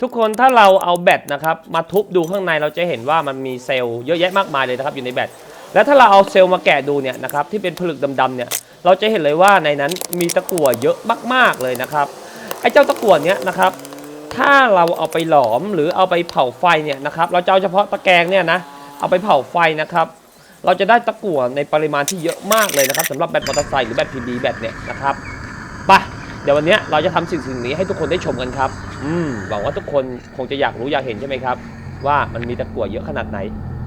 ทุกคนถ้าเราเอาแบตนะครับมาทุบดูข้างในเราจะเห็นว่ามันมีเซลล์เยอะแยะมากมายเลยนะครับอยู่ในแบตแล้วถ้าเราเอาเซลล์มาแกะดูเนี่ยนะครับที่เป็นผลึกดำๆเนี่ยเราจะเห็นเลยว่าในนั้นมีตะกั่วเยอะมากๆเลยนะครับไอ้เจ้าตะกั่วเนี้ยนะครับถ้าเราเอาไปหลอมหรือเอาไปเผาไฟเนี่ยนะครับเราจะเอาเฉพาะตะแกรงเนี่ยนะเอาไปเผาไฟนะครับเราจะได้ตะกั่วในปริมาณที่เยอะมากเลยนะครับสำหรับแบตมอเตอร์ไซค์หรือแบตพีบีแบตเนี่ยนะครับไป ดี๋ยววันนี้เราจะทำสิ่งสิ่งนี้ให้ทุกคนได้ชมกันครับ อืมหวังว่าทุกคนคงจะอยากรู้อยากเห็นใช่ไหมครับ ว่ามันมีตะกั่วเยอะขนาดไหน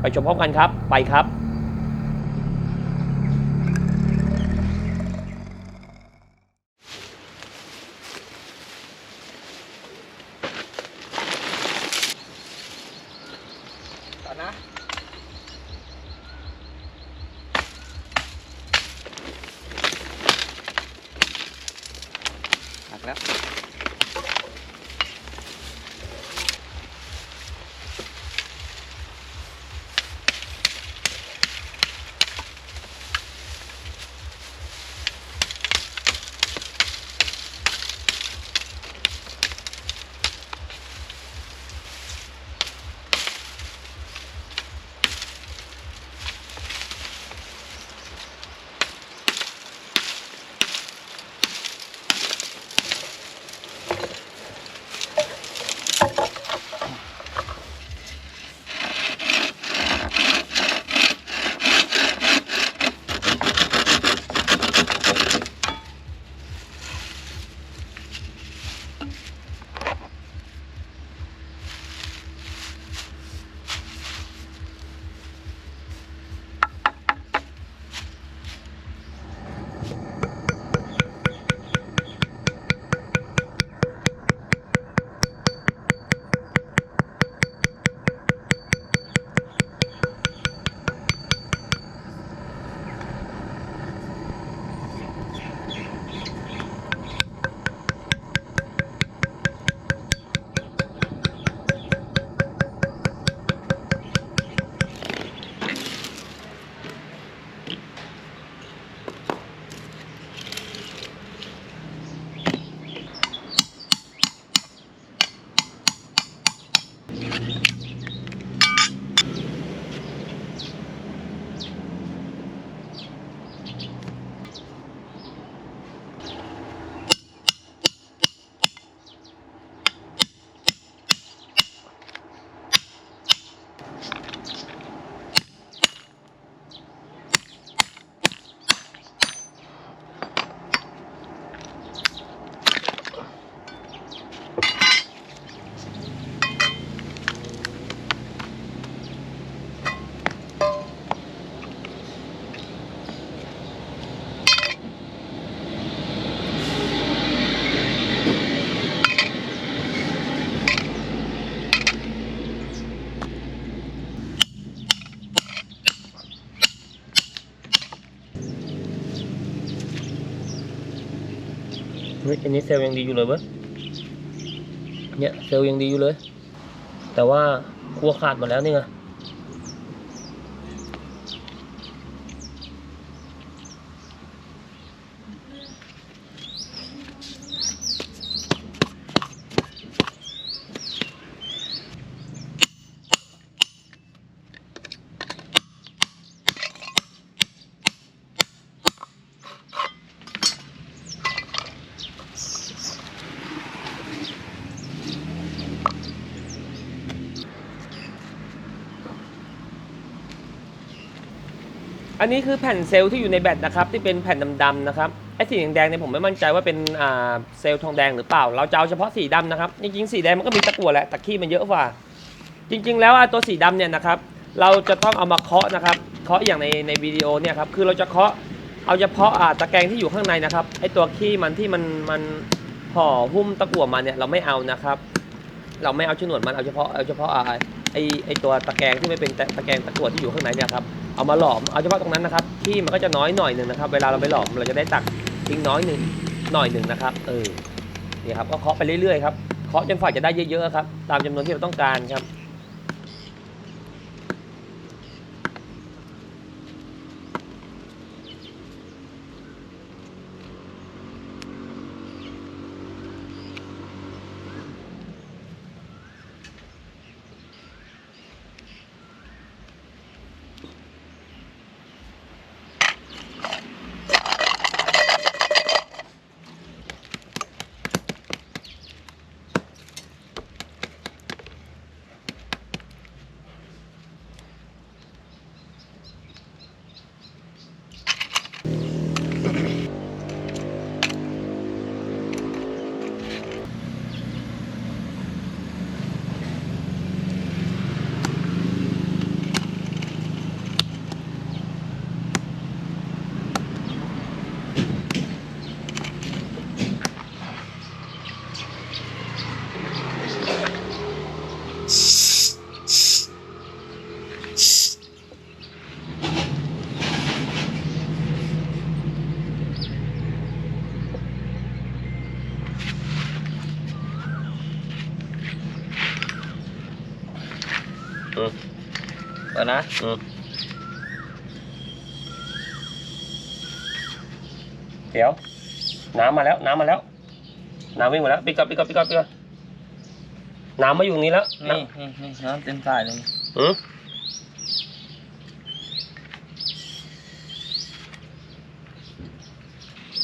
ไปชมพร้อมกันครับ ไปครับ ฮ้ยอันนี้เซลล์ยังดีอยู่เลยเว้ยเนี่ยเซลล์ยังดีอยู่เลย แต่ว่าคั่วขาดหมดแล้วนี่ไง อันนี้คือแผ่นเซลล์ที่อยู่ในแบตนะครับที่เป็นแผ่นดำๆนะครับไอ้สีแดงๆเนี่ยผมไม่มั่นใจว่าเป็นอ่าเซลล์ทองแดงหรือเปล่า เราจะเอาเฉพาะสีดำนะครับจริงๆสีแดงมันก็มีตะกั่วแหละแต่ขี้มันเยอะกว่า จริง ๆ แล้วตัวสีดำเนี่ยนะครับเราจะต้องเอามาเคาะนะครับเคาะอย่างในในวิดีโอเนี่ยครับคือเราจะเคาะเอาเฉพาะอ่าตะแกรงที่อยู่ข้างในนะครับไอ้ตัวขี้มันที่มันมันห่อหุ้มตะกั่วมาเนี่ยเราไม่เอานะครับ เราไม่เอาฉนวนมันเอาเฉพาะเอาเฉพาะอ่าไอไอตัวตะแกรงที่ไม่เป็นตะแกรงตะกั่วที่อยู่ข้างในเนี่ยครับ เอามาหลอมเอาเฉพาะตรงนั้นนะครับขี้มันก็จะน้อยหน่อยหนึ่งนะครับ เวลาเราไปหลอมเราจะได้ตักทิ้งน้อยหนึ่งหน่อยหนึ่งนะครับ เออนี่ครับก็เคาะไปเรื่อยๆครับเคาะจนฝ่าจะได้เยอะๆครับ ตามจำนวนที่เราต้องการครับ อืม เปิดนะอืมเดี๋ยว น้ำมาแล้ว น้ำมาแล้ว น้ำวิ่งมาแล้วปิดก่อนปิดก่อนปิดก่อนปิดก่อนน้ำมาอยู่ตรงนี้แล้วนี่นี่นี่น้ำเต็มสายเลยนี่อืม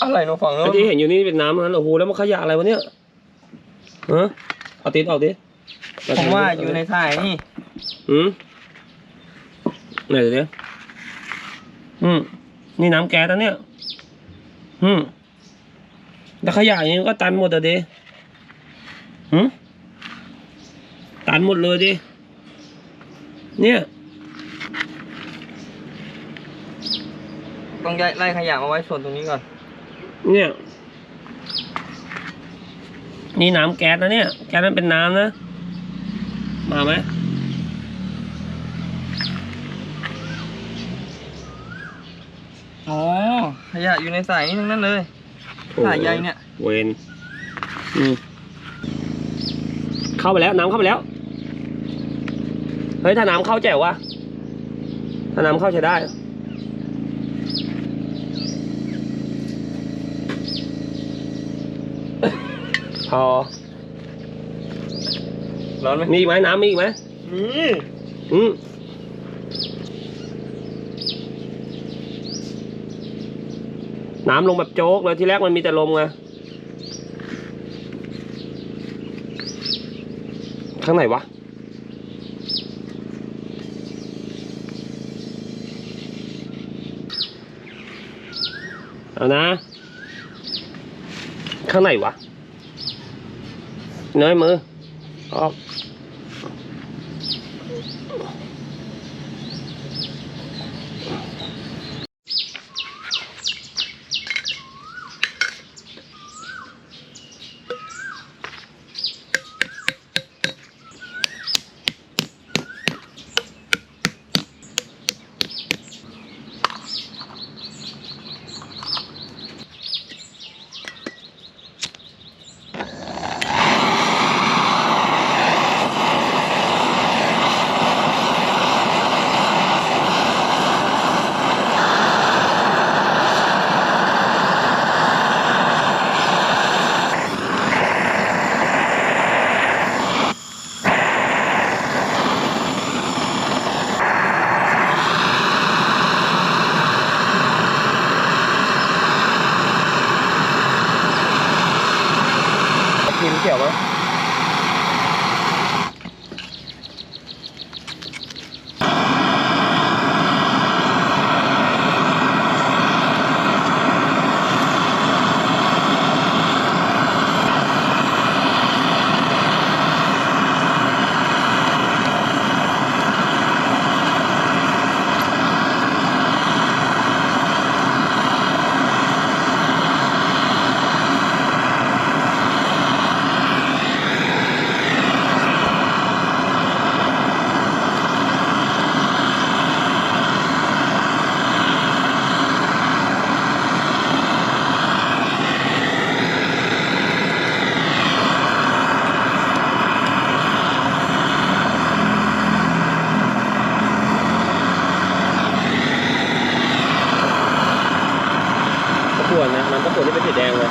อะไรหนูฟังเมื่อกี้เห็นอยู่นี่เป็นน้ำนั้นโอ้โหแล้วมันขยะอะไรวะเนี่ยฮะเอาติดออกดิผมว่าอยู่ในสายนี่อืม ไหนเดี๋ยวดิอืมนี่น้ำแก๊สแล้วเนี่ย อืมแต่ขยะอย่างนี้ก็ตันหมดอะดิหืมตันหมดเลยดิ เนี่ย ต้องย้ายไล่ขยะมาไว้ส่วนตรงนี้ก่อน เนี่ย นี่น้ำแก๊สนะเนี่ย แก๊สนั้นเป็นน้ำนะ มาไหม อ๋อขยะอยู่ในสายนี่ทั้งนั้นเลยสายใยเนี่ยเวนอืมเข้าไปแล้วน้ำเข้าไปแล้วเฮ้ยถ้าน้ำเข้าแจ๋ววะถ้าน้ำเข้าใช้ได้พอร้อนไหมมีอีกไหมน้ำมีอีกไหมนี่อืม น้ำลงแบบโจ๊กเลยที่แรกมันมีแต่ลมไงข้างไหนวะเอานะ ข้างไหนวะเนยมือออก ขวดนะน้ำตะขวดที่เป็นสีแดงเลย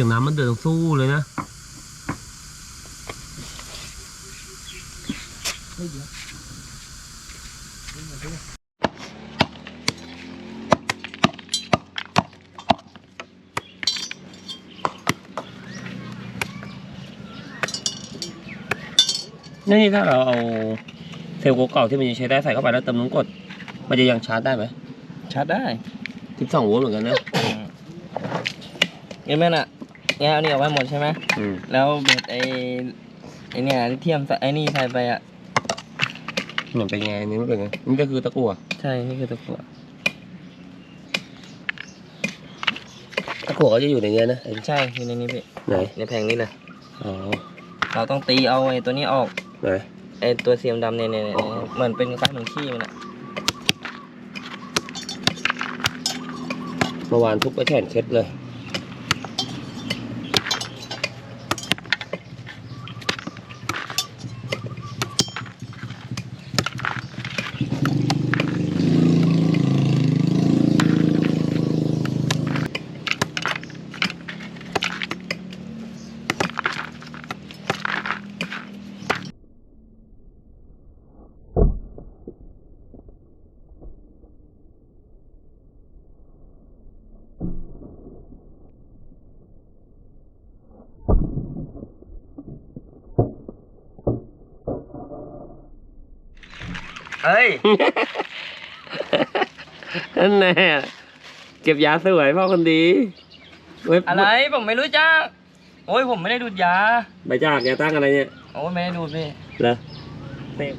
สียงน้ำมันเดือดสู้เลยนะนี่ถ้าเราเอาเซลล์เก่าๆที่มันยังใช้ได้ใส่เข้าไปแล้วเติมน้ำกรดมันจะยังชาร์จได้ไหมชาร์จได้สิบสองโวลต์เหมือนกันนะเห็นไหมน่ะ เนี่ยเอานี่เอาไว้หมดใช่ไหมอืมแล้วเบ็ดไอไอเนี่ยลิเทียมใส่ไอนี่ใส่ไปอะมันเป็นไงอันนี่มันเป็นไงนี่ก็คือตะกั่วใช่นี่คือตะกั่วตะกั่วก็จะอยู่ในเนี้ยนะไอ้ใช่อยู่ในนี้พี่ไหนในแผงนี้เลยอ๋อเราต้องตีเอาไอตัวนี้ออกไหน ไอตัวเสียมดำเนี่ยเนี่ยเนี่ยเหมือนเป็นคล้ายเหมือนขี้มันอะเมื่อวานทุบไปแขนเคล็ดเลย เฮ้ย นั่นแน่เก็บยาสวยพ่อคนดีเว็บอะไรผมไม่รู้จัก โอ้ยผมไม่ได้ดูดยา ใบจากยาตั้งอะไรเนี่ย โอ้ยไม่ได้ดูดพี่เหรอ เสพ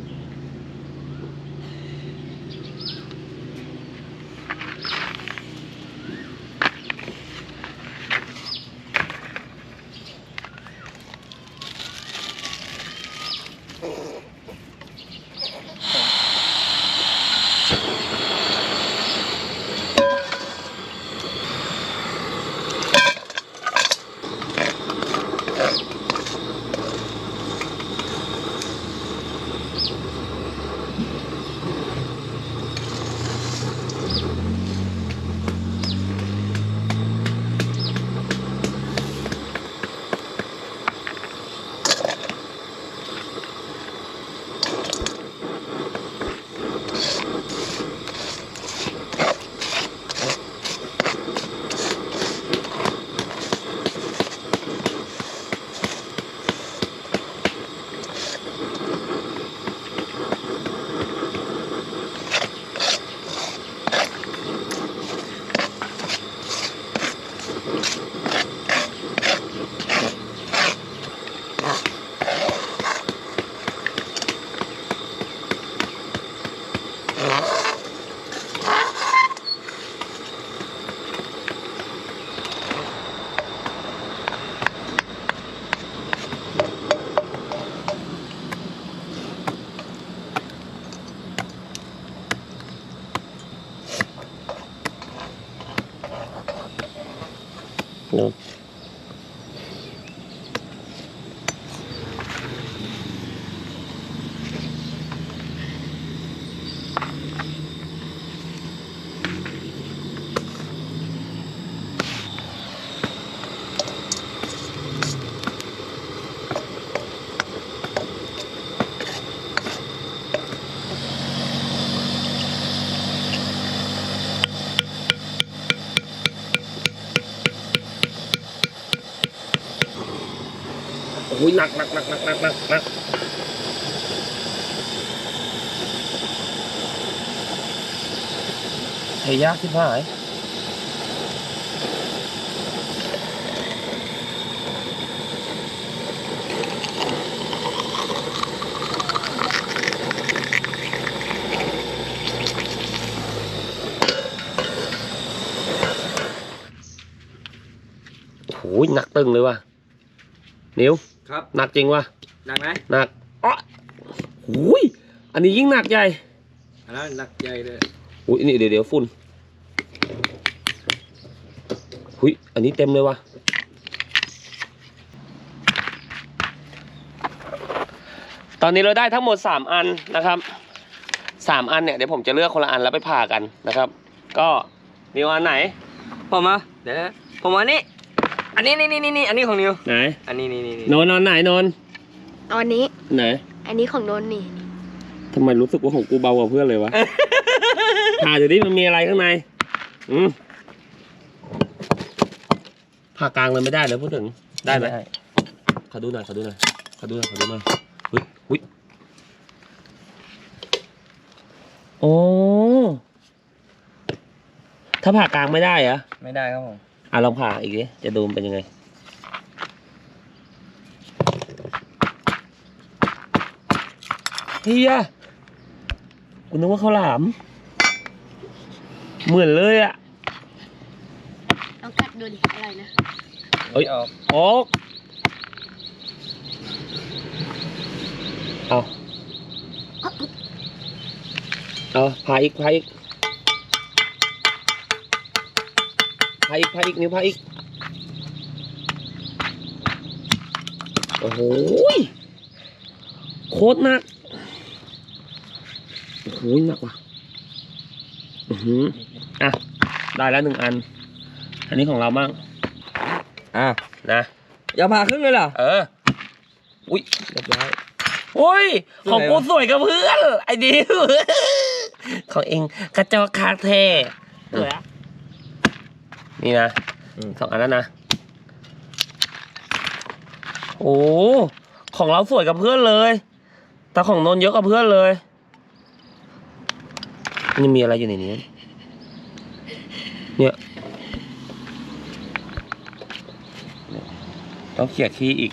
โอ้ยหนักหนักหนัก หนักหนักหนักหนักเฮ้ยยากที่ผายโอ้ยหนักตึงเลยว่ะนิ้วครับหนักจริงว่ะหนักไหมหนักอ๋อหุยอันนี้ยิ่งหนักใหญ่อันนั้นหนักใหญ่เลยอุ้ยนี่เดี๋ยวเดี๋ยวฝุ่นหุยอันนี้เต็มเลยว่ะตอนนี้เราได้ทั้งหมด 3 อันนะครับ 3 อันเนี่ยเดี๋ยวผมจะเลือกคนละอันแล้วไปผ่ากันนะครับ ก็นิวอันไหนผมอะเดี๋ยวนะผมอันนี้ อันนี้นี่นี่นี่อันนี้ของนิว ไหนอันนี้นี่นี่นี่นนท์นอนไหนนนท์เอาอันนี้ ไหนอันนี้ของโดนนี่ ทำไมรู้สึกว่าของกูเบากว่าเพื่อนเลยวะผ่าดูดิมันมีอะไรข้างในอืมผ่ากลางเลยไม่ได้เลยพูดถึงได้ไหมขอดูหน่อยขอดูหน่อยขอดูหน่อยขอดูหน่อยหุ้ยหุ้ยโอ้ถ้าผ่ากลางไม่ได้เหรอะไม่ได้ครับผม อะลองผ่าอีกดิจะดูมันเป็นยังไง เฮียกูนึกว่าข้าวหลาม เหมือนเลยอะลองกัดดูดิอะไรนะเอ้ยออกออกเอาเอาพาอีกพาอีก พาอีกพาอีกนิ้วพาอีก โอ้โหยโคตรหนัก โอ้โหหนักว่ะอือหืออะ ได้แล้วหนึ่งอัน อันนี้ของเรามั่งอะนะอย่าผ่าครึ่งเลยเหรอ เออ อุ้ยเรียบร้อยโอ้ย ของกูสวยกับเพื่อน ไอ้ดิวของเองกระจอกคาเท่สวยอะ นี่นะอืม สองอันนั้นนะ โอ้ของเราสวยกับเพื่อนเลย แต่ของนนท์เยอะกับเพื่อนเลยนี่มีอะไรอยู่ในนี้ เนี่ย ต้องเขี่ยขี้อีก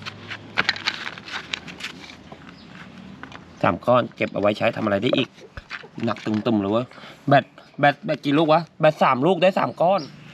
สามก้อนเก็บเอาไว้ใช้ทำอะไรได้อีก หนักตึมๆเลยเว้ยแบตแบตแบตกี่ลูกวะ แบตสามลูกได้สามก้อนอ